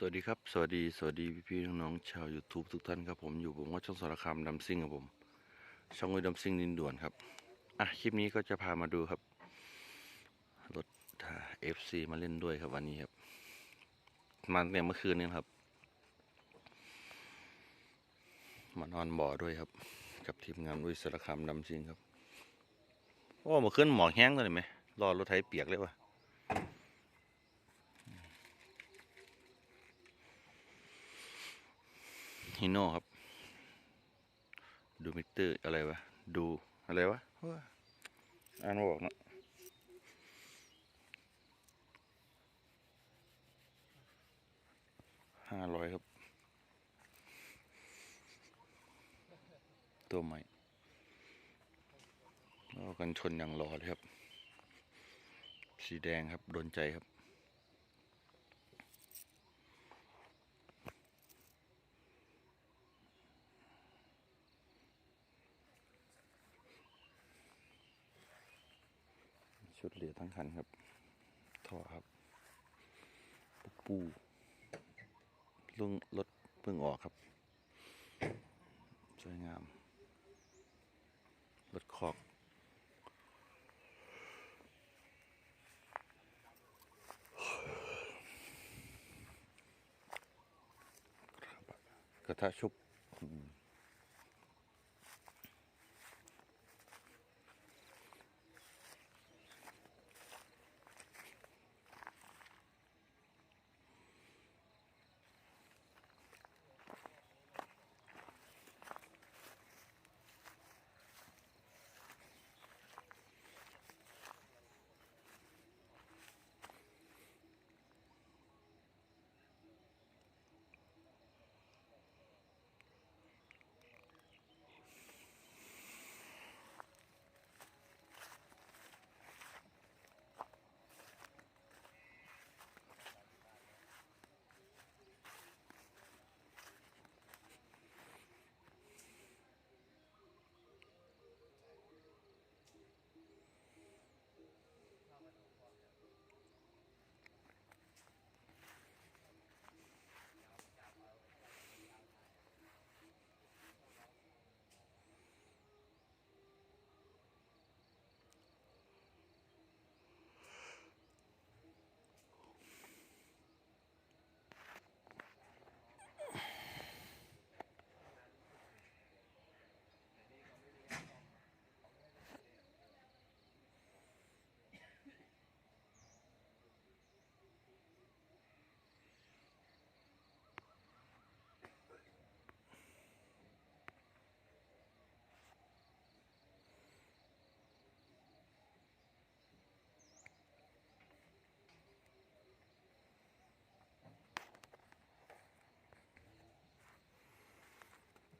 สวัสดีครับ สวัสดี สวัสดีพี่พี่ๆน้องๆชาว YouTube ทุกท่านครับผมอยู่ผมว่าช่องสารคามดำซิ่งครับผม ช่องวิดำซิ่งดินด่วนครับ อะ คลิปนี้ก็จะพามาดูครับ รถเอฟซีมาเล่นด้วยครับวันนี้ครับ มาตั้งแต่เมื่อคืนนี้ครับ มานอนบ่อด้วยครับ กับทีมงานวิสารคามดำซิ่งครับ โอ้เมื่อคืนหมอกแห้งเลยไหมรอรถไถเปียกเลยวะ ฮิโน่ครับ ดูมิเตอร์อะไรวะ ดูอะไรวะอ่านไม่ออกเนอะห้าร้อยครับ ตัวใหม่แล้วกันชนอย่างรอเลยครับ สีแดงครับ โดนใจครับ ชุดเหลือทั้งคันครับท่อครับ ปูปูลุงรถเพิ่งออกครับ สวยงาม รถคอกกระทะชุบ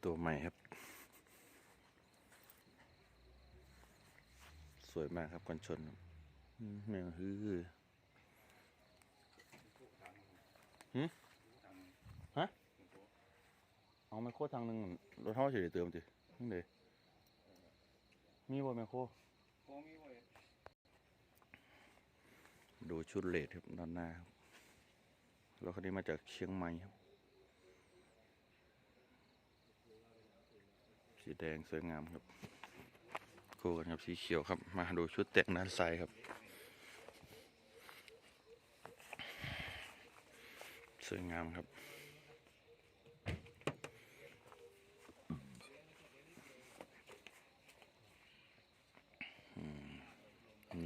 ตัวใหม่ครับ สวยมากครับกันชนแมวฮือหืมฮะเอาไมโครทางหนึ่งรถเท่าเฉยเติมจินี่เลยมีบ่ไมโครดูชุดเลดครับด้านหน้าครับรถคันนี้มาจากเชียงใหม่ครับ สีแดงสวยงามครับคู่กันครับสีเขียวครับ มาดูชุดแต่งด้านซ้ายครับ สวยงามครับ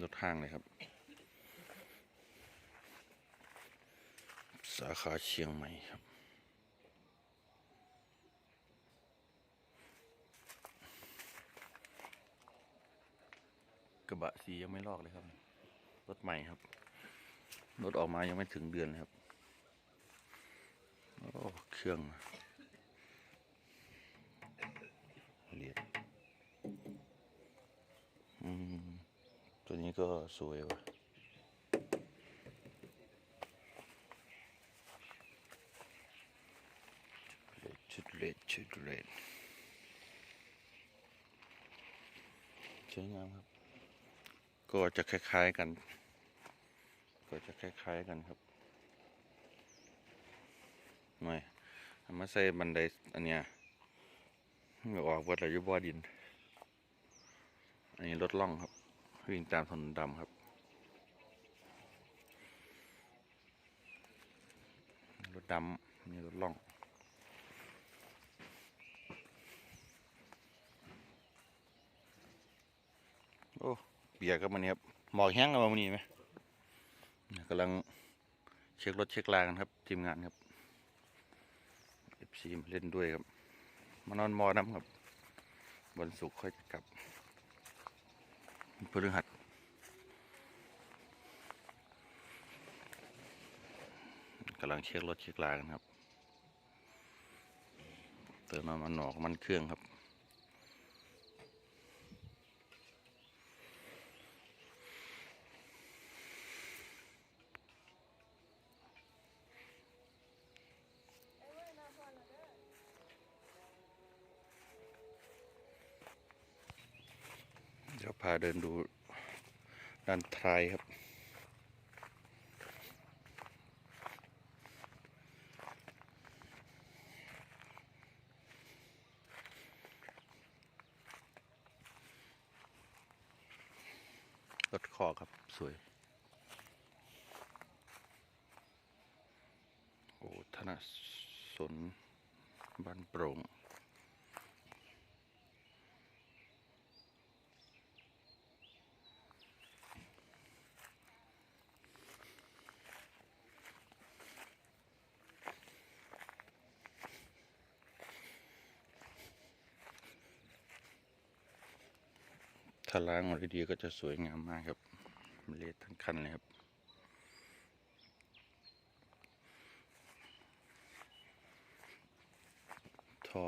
รถห้างเลยครับ สาขาเชียงใหม่ครับ กระบะ สียังไม่ลอกเลยครับรถใหม่ครับรถออกมายังไม่ถึงเดือนเลยครับโอ้เครื่องเรียญอืมตัวนี้ก็สวยว่ะชุดเลดชุดเลดสวยงามครับ ก็จะคล้าย ๆกัน ก็จะคล้าย ๆกันครับหน่อยมาใส่บันไดอันเนี้ยออกวัดอะไรยู่บ่อดิน อันนี้รถล่องครับ วิ่งตามถนนดำครับ รถดำนี่รถล่องโอ้ เบียร์กับมันนี่ครับหมอกแห้งกับมันนี่ไหมเนี่ยกำลังเช็ครถเช็คลากันครับ ทีมงานครับเอฟซีมาเล่นด้วยครับมานอนมอน้ำครับวันศุกร์ค่อยกลับพฤหัสกำลังเช็ครถเช็คลากันครับ เติมน้ำมันหนอกมันเครื่องครับาเดินดูด้านท้ายครับ รถคอครับ สวย โอ้ธนสนบ้านโปร่ง ถ้าล้างออกดีๆก็จะสวยงามมากครับเละทั้งคันเลยครับท่อ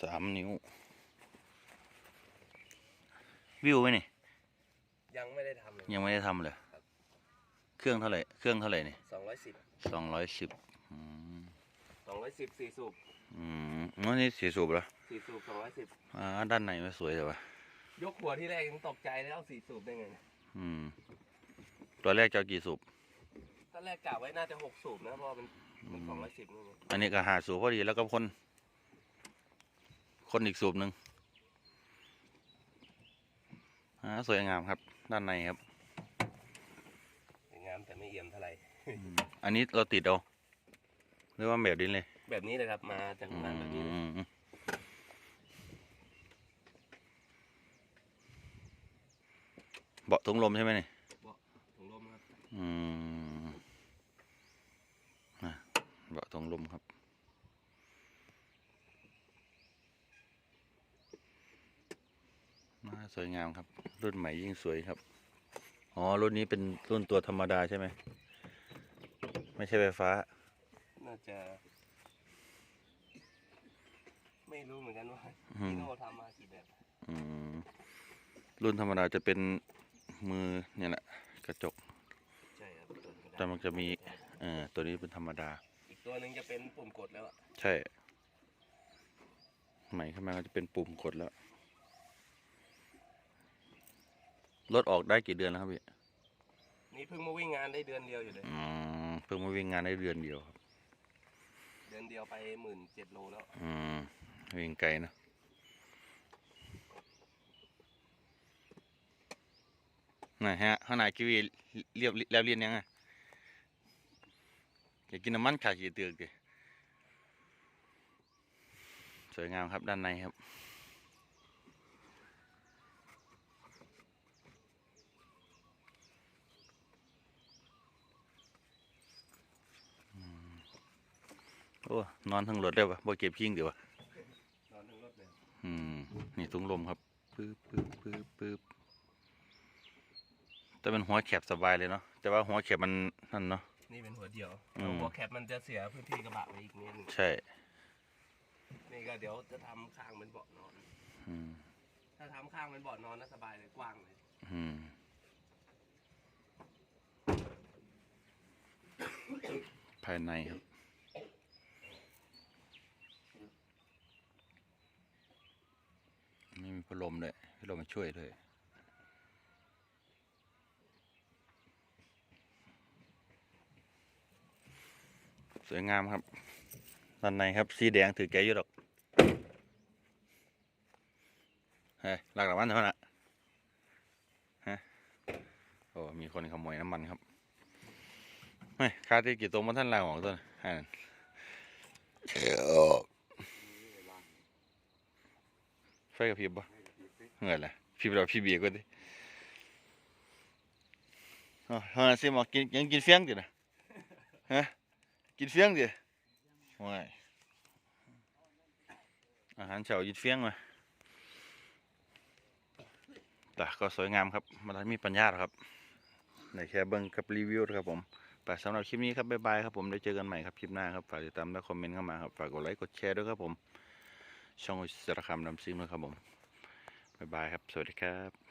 สามนิ้ว วิวไหมนี่ ยังไม่ได้ทำเลยยังไม่ได้ทำเลยครับเครื่องเท่าไหร่ เครื่องเท่าไหร่นี่สองร้อยสิบสองร้อยสิบอืมสองร้อยสิบสี่สูบ อืมอันนี้สีสูบเหรอสี่สูบสองร้อยสิบอ่า ด้านในไม่สวยเลยวะ ยกหัวที่แรกยังตกใจเลยเอาสี่สูบได้ไงเนี่ยอืม ตัวแรกจะเอากี่สูบตอนแรกกะไว้น่าจะหกสูบนะเพราะว่ามันมันสองร้อยสิบนี่ไงอันนี้ก็หาสูบพอดีแล้วก็คน คนอีกสูบหนึ่งอ่าสวยงามครับ ด้านในครับ สวยงามแต่ไม่เอี่ยมเท่าไหร่อืมอันนี้เราติดเอาหรือว่าแบบดินเลย แบบนี้เลยครับมาจากโรงงานแบบนี้เลยอืม เบาะถุงลมใช่ไหมนี่ถุงลมครับอืมอะเบาะถุงลมครับน่าสวยงามครับ รุ่นใหม่ยิ่งสวยครับ อ๋อ รุ่นนี้เป็นรุ่นตัวธรรมดาใช่ไหม ไม่ใช่ไฟฟ้า น่าจะ ไม่รู้เหมือนกันว่าอืมพี่โน่ทำมากี่แบบอืมรุ่นธรรมดาจะเป็น มือเนี่ยแหละกระจกใช่ครับตัวธรรมดาแต่มันจะมีเออตัวนี้เป็นธรรมดา อีกตัวหนึ่งจะเป็นปุ่มกดแล้วอะใช่ใหม่ขึ้นมาก็จะเป็นปุ่มกดแล้วรถออกได้กี่เดือนแล้วครับพี่นี่เพิ่งมาวิ่งงานได้เดือนเดียวอยู่เลยอืมเพิ่งมาวิ่งงานได้เดือนเดียวครับ เดือนเดียวไปหมื่นเจ็ดโลแล้ว อืมวิ่งไกลนะ ไหนฮะข้างในกิวีเรียบแล้วเรียนยังไงอยากกินน้ำมันขาขี่เตือกดิสวยงามครับด้านในครับอืมโอ้นอนทั้งรถได้ปะบ่เก็บพิงเดี๋ยววะนอนทั้งรถเลยอืม นี่ถุงลมครับ ปึ๊บปึ๊บปึ๊บปึ๊บ แต่เป็นหัวแคบสบายเลยเนาะแต่ว่าหัวแคบมันนั่นเนาะนี่เป็นหัวเดียวอืม หัวแคปมันจะเสียพื้นที่กระบะไปอีกนิดนึงใช่นี่ก็เดี๋ยวจะทำข้างเป็นเบาะนอน อืมถ้าทำข้างเป็นเบาะนอนน่าสบายเลยกว้างเลย อืมภายในครับ ไม่มีพัดลมเลยพัดลมมาช่วยเลย สวยงามครับด้านในครับ สีแดงถือแกอยู่ดอกเฮ้ยหลักหลักมันเท่านั้นอะฮะโอ้มีคนขโมยน้ำมันครับเฮ้ยคาที่กี่ตัวมันท่านลางออกตัวน่ะฮะไฟกับพริบปะเงื่อนแหละพริบเราพริบเบียกก็ดิอ๋อฮะสิมากินยังกินเฟี้ยงดินะฮะ กินเฟี้ยงดิว้ายอาหารเช้ากินเฟี้ยงมาแต่ก็สวยงามครับมันมีปัญญาหรอครับในแค่เบิ้งกับรีวิวนะครับผมแต่สำหรับคลิปนี้ครับบ๊ายบายครับผมได้เจอกันใหม่ครับคลิปหน้าครับฝากติดตามและคอมเมนต์เข้ามาครับฝากกดไลค์กดแชร์ด้วยครับผมช่องอิสระคำนำซิงด้วยครับผมบ๊ายบายครับ สวัสดีครับ